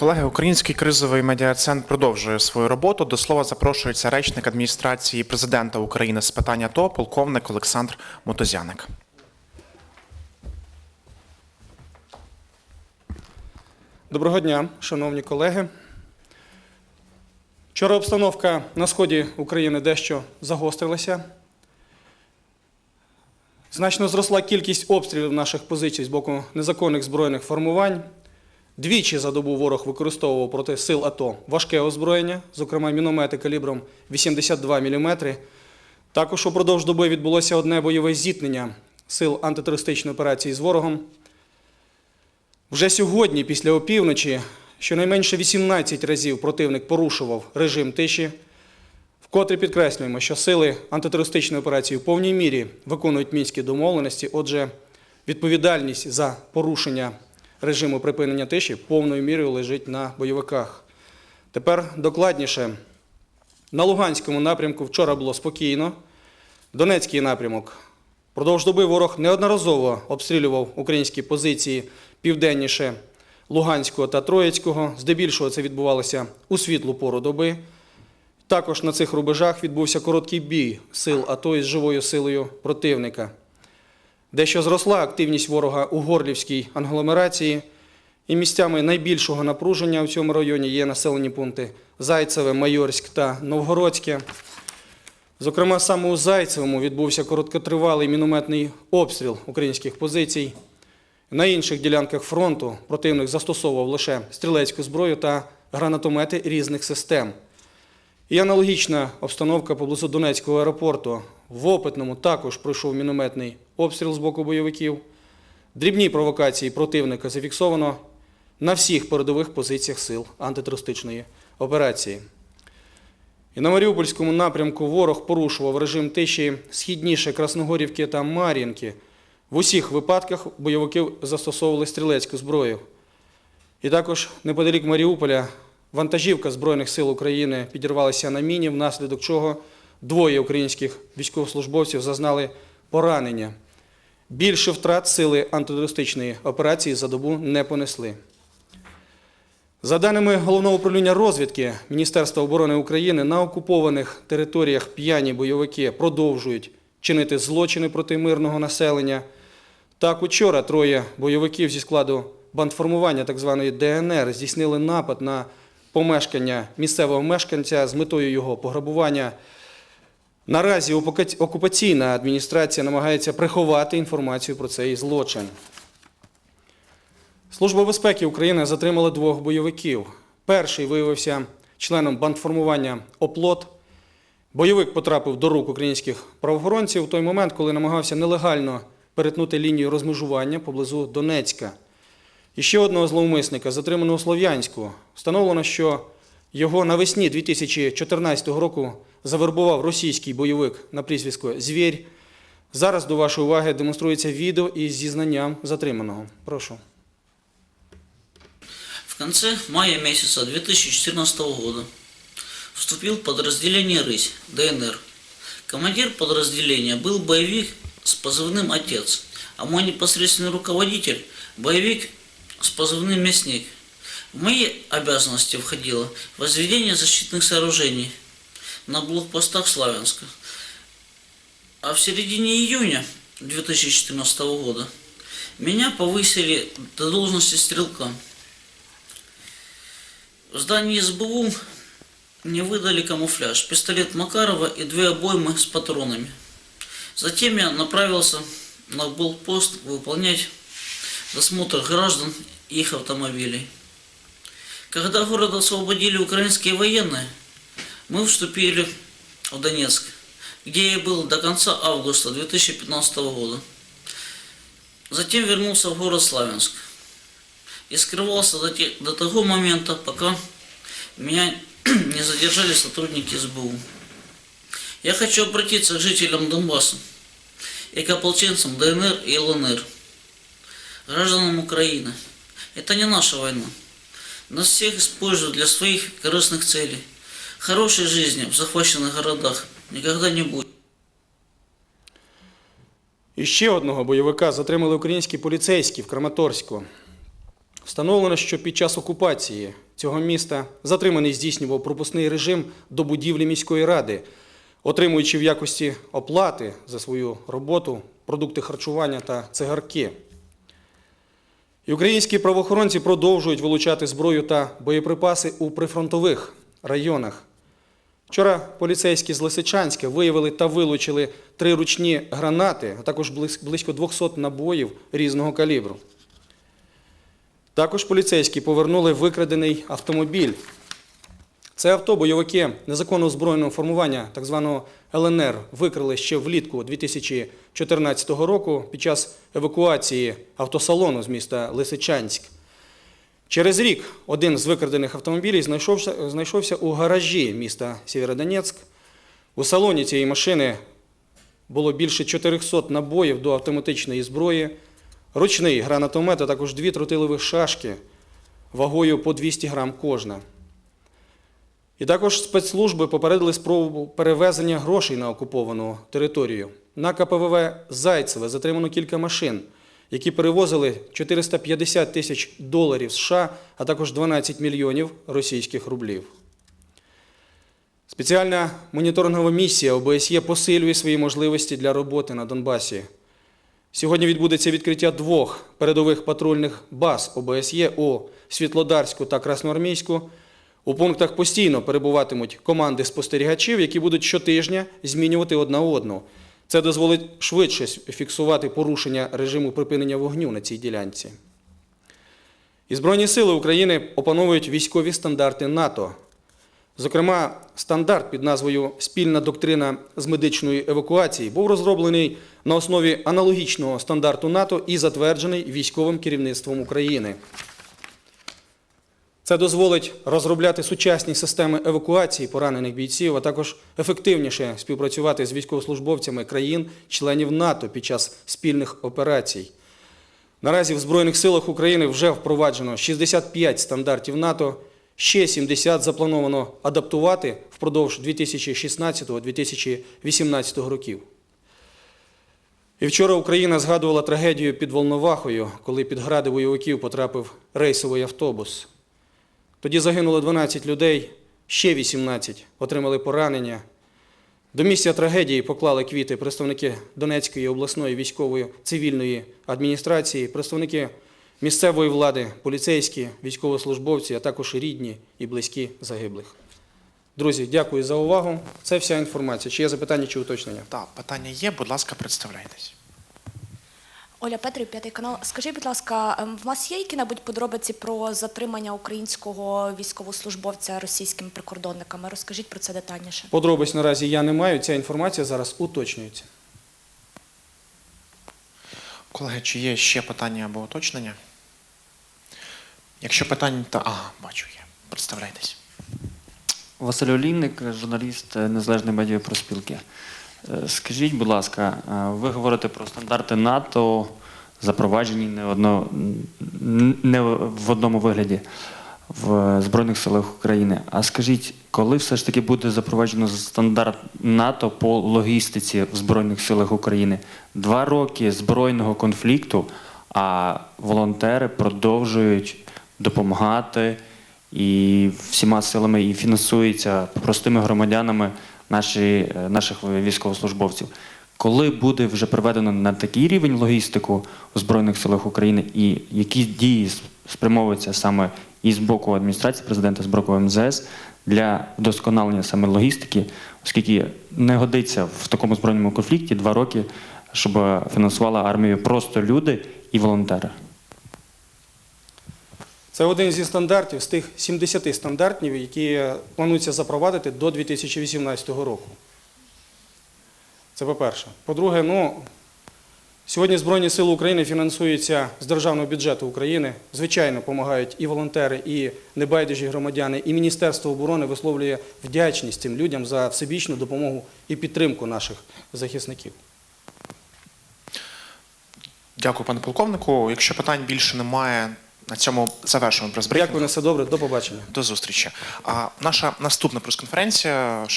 Колеги, український кризовий медіа-центр продовжує свою роботу. До слова запрошується речник адміністрації президента України з питань АТО, полковник Олександр Мотозяник. Доброго дня, шановні колеги. Вчора обстановка на сході України дещо загострилася. Значно зросла кількість обстрілів наших позицій з боку незаконних збройних формувань. Двічі за добу ворог використовував проти сил АТО важке озброєння, зокрема міномети калібром 82 мм. Також упродовж доби відбулося одне бойове зіткнення сил антитерористичної операції з ворогом. Вже сьогодні, після опівночі, щонайменше 18 разів противник порушував режим тиші. Вкотре підкреслюємо, що сили антитерористичної операції в повній мірі виконують мінські домовленості. Отже, відповідальність за порушення режиму припинення тиші повною мірою лежить на бойовиках. Тепер докладніше. На Луганському напрямку вчора було спокійно. Донецький напрямок. Продовж доби ворог неодноразово обстрілював українські позиції південніше Луганського та Троїцького. Здебільшого це відбувалося у світлу пору доби. Також на цих рубежах відбувся короткий бій сил АТО із живою силою противника. Дещо зросла активність ворога у Горлівській англомерації, і місцями найбільшого напруження в цьому районі є населені пункти Зайцеве, Майорськ та Новгородське. Зокрема, саме у Зайцевому відбувся короткотривалий мінометний обстріл українських позицій. На інших ділянках фронту противник застосовував лише стрілецьку зброю та гранатомети різних систем. І аналогічна обстановка поблизу Донецького аеропорту. В Опитному також пройшов мінометний обстріл з боку бойовиків. Дрібні провокації противника зафіксовано на всіх передових позиціях сил антитерористичної операції. І на Маріупольському напрямку ворог порушував режим тиші східніше Красногорівки та Мар'їнки. В усіх випадках бойовики застосовували стрілецьку зброю. І також неподалік Маріуполя вантажівка Збройних сил України підірвалася на міні, внаслідок чого двоє українських військовослужбовців зазнали поранення. Більше втрат сили антитерористичної операції за добу не понесли. За даними Головного управління розвідки Міністерства оборони України, на окупованих територіях п'яні бойовики продовжують чинити злочини проти мирного населення. Так, учора троє бойовиків зі складу бандформування так званої ДНР здійснили напад на помешкання місцевого мешканця з метою його пограбування. Наразі окупаційна адміністрація намагається приховати інформацію про цей злочин. Служба безпеки України затримала двох бойовиків. Перший виявився членом бандформування Оплот. Бойовик потрапив до рук українських правоохоронців в той момент, коли намагався нелегально перетнути лінію розмежування поблизу Донецька. І ще одного зловмисника, затриманого у Слов'янську, встановлено, що його навесні 2014 року завербував російський бойовик на прізвисько Звєрь. Зараз до вашої уваги демонструється відео із зізнанням затриманого. Прошу. В конце мая месяца 2014 года вступил в подразделение «Рысь» ДНР. Командир подразделения был боевик с позывным «Отец», а мой непосредственный руководитель – боевик с позывным «Мясник». В мои обязанности входило возведение защитных сооружений на блокпостах Славянска. А в середине июня 2014 года меня повысили до должности стрелка. В здании СБУ мне выдали камуфляж, пистолет Макарова и две обоймы с патронами. Затем я направился на блокпост выполнять досмотр граждан и их автомобилей. Когда город освободили украинские военные, мы вступили в Донецк, где я был до конца августа 2015 года. Затем вернулся в город Славянск и скрывался до, те- до того момента, пока меня не задержали сотрудники СБУ. Я хочу обратиться к жителям Донбасса и к ополченцам ДНР и ЛНР, гражданам Украины. Это не наша война. Нас всех используют для своих корыстных целей. Хорошей жизни в захваченных городах никогда не будет. І ще одного бойовика затримали українські поліцейські в Краматорську. Встановлено, що під час окупації цього міста. Затриманий здійснював пропускний режим до будівлі міської ради, отримуючи в якості оплати за свою роботу продукти харчування та цигарки. І українські правоохоронці продовжують вилучати зброю та боєприпаси у прифронтових районах. Вчора поліцейські з Лисичанська виявили та вилучили три ручні гранати, а також близько 200 набоїв різного калібру. Також поліцейські повернули викрадений автомобіль. Це авто бойовики незаконно озброєного формування, так званого ЛНР, викрили ще влітку 2014 року під час евакуації автосалону з міста Лисичанськ. Через рік один з викрадених автомобілів знайшовся, знайшовся у гаражі міста Сєвєродонецьк. У салоні цієї машини було більше 400 набоїв до автоматичної зброї, ручний гранатомет, а також дві тротилових шашки вагою по 200 грам кожна. І також спецслужби попередили спробу перевезення грошей на окуповану територію. На КПВВ Зайцеве затримано кілька машин, які перевозили 450 тисяч доларів США, а також 12 мільйонів російських рублів. Спеціальна моніторингова місія ОБСЄ посилює свої можливості для роботи на Донбасі. Сьогодні відбудеться відкриття двох передових патрульних баз ОБСЄ у Світлодарську та Красноармійську. У пунктах постійно перебуватимуть команди спостерігачів, які будуть щотижня змінювати одна одну. Це дозволить швидше фіксувати порушення режиму припинення вогню на цій ділянці. І Збройні сили України опановують військові стандарти НАТО. Зокрема, стандарт під назвою Спільна доктрина з медичної евакуації був розроблений на основі аналогічного стандарту НАТО і затверджений військовим керівництвом України. Це дозволить розробляти сучасні системи евакуації поранених бійців, а також ефективніше співпрацювати з військовослужбовцями країн-членів НАТО під час спільних операцій. Наразі в Збройних силах України вже впроваджено 65 стандартів НАТО, ще 70 заплановано адаптувати впродовж 2016-2018 років. І вчора Україна згадувала трагедію під Волновахою, коли під гради бойовиків потрапив рейсовий автобус. Тоді загинуло 12 людей, ще 18 отримали поранення. До місця трагедії поклали квіти представники Донецької обласної військової цивільної адміністрації, представники місцевої влади, поліцейські, військовослужбовці, а також рідні і близькі загиблих. Друзі, дякую за увагу. Це вся інформація. Чи є запитання чи уточнення? Так, питання є, будь ласка, представляйтесь. Оля Петрів, п'ятий канал. Скажіть, будь ласка, ем, в вас є які-небудь подробиці про затримання українського військовослужбовця російськими прикордонниками? Розкажіть про це детальніше. Подробиць наразі я не маю. Ця інформація зараз уточнюється. Колеги, чи є ще питання або уточнення? Якщо питань, то ага, бачу є. Представляйтесь. Василь Олійник, журналіст е, Незалежної медіапроспілки. Е, Скажіть, будь ласка, е, ви говорите про стандарти НАТО, запроваджені не, одно, не в одному вигляді в Збройних силах України. А скажіть, коли все ж таки буде запроваджено стандарт НАТО по логістиці в Збройних силах України? Два роки збройного конфлікту, а волонтери продовжують допомагати і всіма силами і фінансується простими громадянами наші, е, наших військовослужбовців. Коли буде вже приведено на такий рівень логістику у Збройних силах України, і які дії спрямовуються саме і з боку адміністрації президента, з боку МЗС для вдосконалення саме логістики, оскільки не годиться в такому збройному конфлікті два роки, щоб фінансувала армію просто люди і волонтери. Це один зі стандартів з тих 70 стандартів, які планується запровадити до 2018 року. Це по-перше. По-друге, ну, сьогодні Збройні Сили України фінансуються з державного бюджету України. Звичайно, допомагають і волонтери, і небайдужі громадяни, і Міністерство оборони висловлює вдячність цим людям за всебічну допомогу і підтримку наших захисників. Дякую, пане полковнику. Якщо питань більше немає, на цьому завершуємо прес-брифінг. Дякую на все добре, до побачення. До зустрічі. А наша наступна прес-конференція